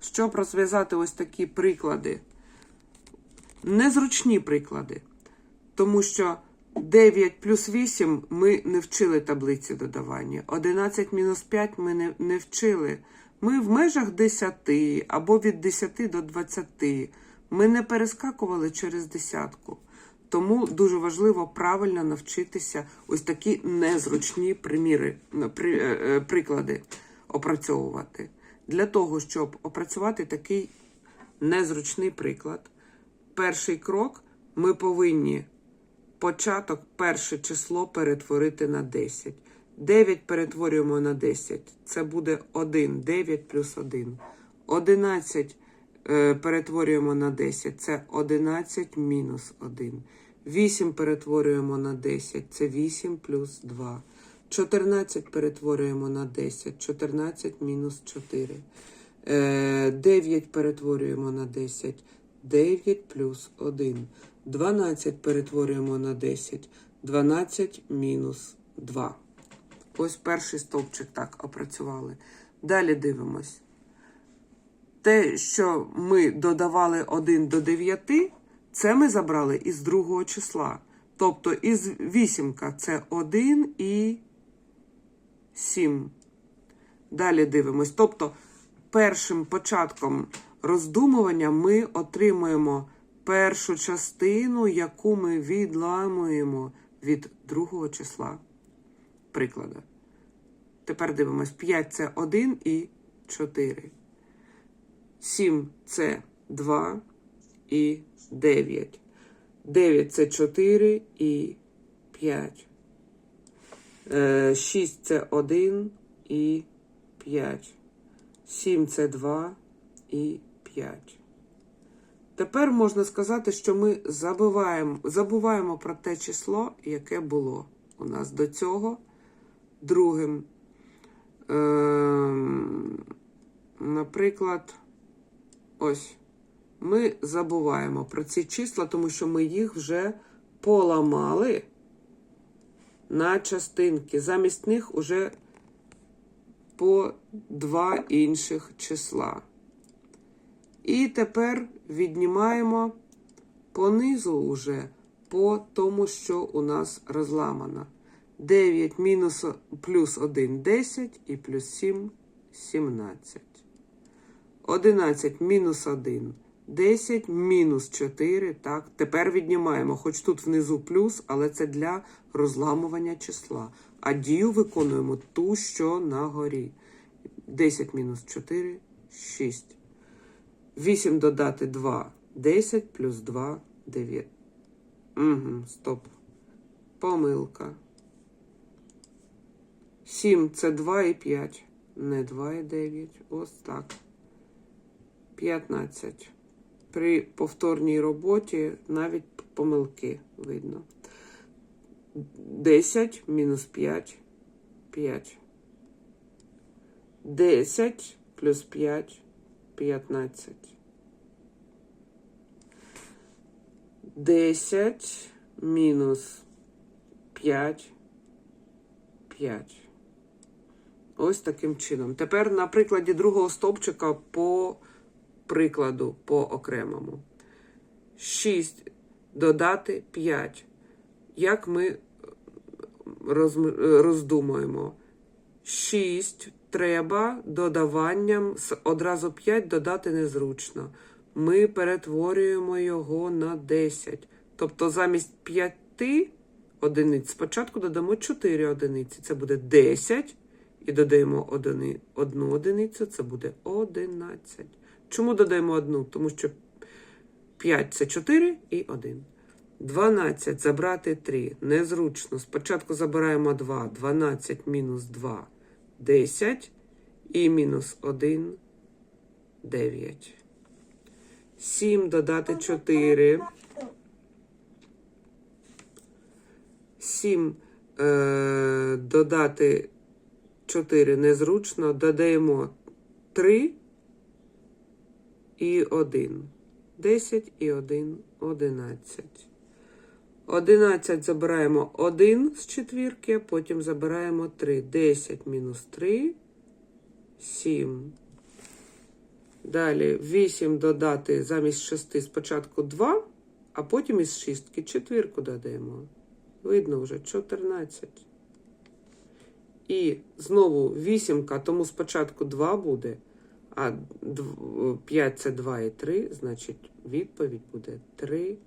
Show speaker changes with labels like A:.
A: щоб розв'язати ось такі приклади. Незручні приклади. Тому що 9 плюс 8 ми не вчили таблиці додавання. 11 мінус 5 ми не, не вчили. Ми в межах 10 або від 10 до 20. Ми не перескакували через десятку. Тому дуже важливо правильно навчитися ось такі незручні приміри, при, е, е, приклади опрацьовувати. Для того, щоб опрацювати такий незручний приклад, перший крок ми повинні початок перше число перетворити на 10. 9 перетворюємо на 10. Це буде 1. 9 плюс 1. 11 е, перетворюємо на 10. Це 11 мінус 1. 8 перетворюємо на 10. Це 8 плюс 2. 14 перетворюємо на 10. 14 мінус 4. Е, 9 перетворюємо на 10. 9 плюс 1. 12 перетворюємо на 10. 12 мінус 2. Ось перший стовпчик так опрацювали. Далі дивимось. Те, що ми додавали 1 до 9, це ми забрали із другого числа. Тобто із вісімка це 1 і 7. Далі дивимось. Тобто, першим початком роздумування ми отримуємо першу частину, яку ми відламуємо від другого числа приклада. Тепер дивимось. 5 це 1 і 4. 7 це 2 і 9. 9 це 4 і 5. 6 це 1 і 5. 7 це 2 і 5. Тепер можна сказати, що ми забуваємо, забуваємо про те число, яке було у нас до цього другим. Ем, наприклад, ось ми забуваємо про ці числа, тому що ми їх вже поламали на частинки. Замість них уже по два інших числа. І тепер віднімаємо понизу уже по тому, що у нас розламано. 9 мінус плюс 1 10 і плюс 7 17. 11 мінус 1 10 мінус 4. Так, тепер віднімаємо, хоч тут внизу плюс, але це для розламування числа. А дію виконуємо ту, що на горі. 10 мінус 4 6. 8 додати 2 10 плюс 2 9. Угу, стоп. Помилка. 7 це 2 і 5. Не 2 і 9. Ось так. 15. При повторній роботі навіть помилки видно. 10 мінус 5 5. 10 плюс 5 15. 10 мінус 5 5. Ось таким чином. Тепер на прикладі другого стовпчика по прикладу по окремому. 6 додати 5. Як ми розм- роздумуємо? 6 треба додаванням одразу 5 додати незручно. Ми перетворюємо його на 10. Тобто замість 5 одиниць спочатку додамо 4 одиниці. Це буде 10. І додаємо одну одиницю, це буде 11. Чому додаємо одну? Тому що 5 це 4 і 1. 12 забрати 3. Незручно. Спочатку забираємо 2. 12 мінус 2 10. І мінус 1 9. 7 додати 4. 7 е, додати 4 незручно. Додаємо 3 і 1. 10 і 1, 11. 11 забираємо 1 з четвірки, потім забираємо 3. 10 мінус 3, 7. Далі 8 додати замість 6 спочатку 2, а потім із 6 четвірку додаємо. Видно вже 14. І знову 8, тому спочатку 2 буде. А 5 це 2 і 3, значить відповідь буде 13.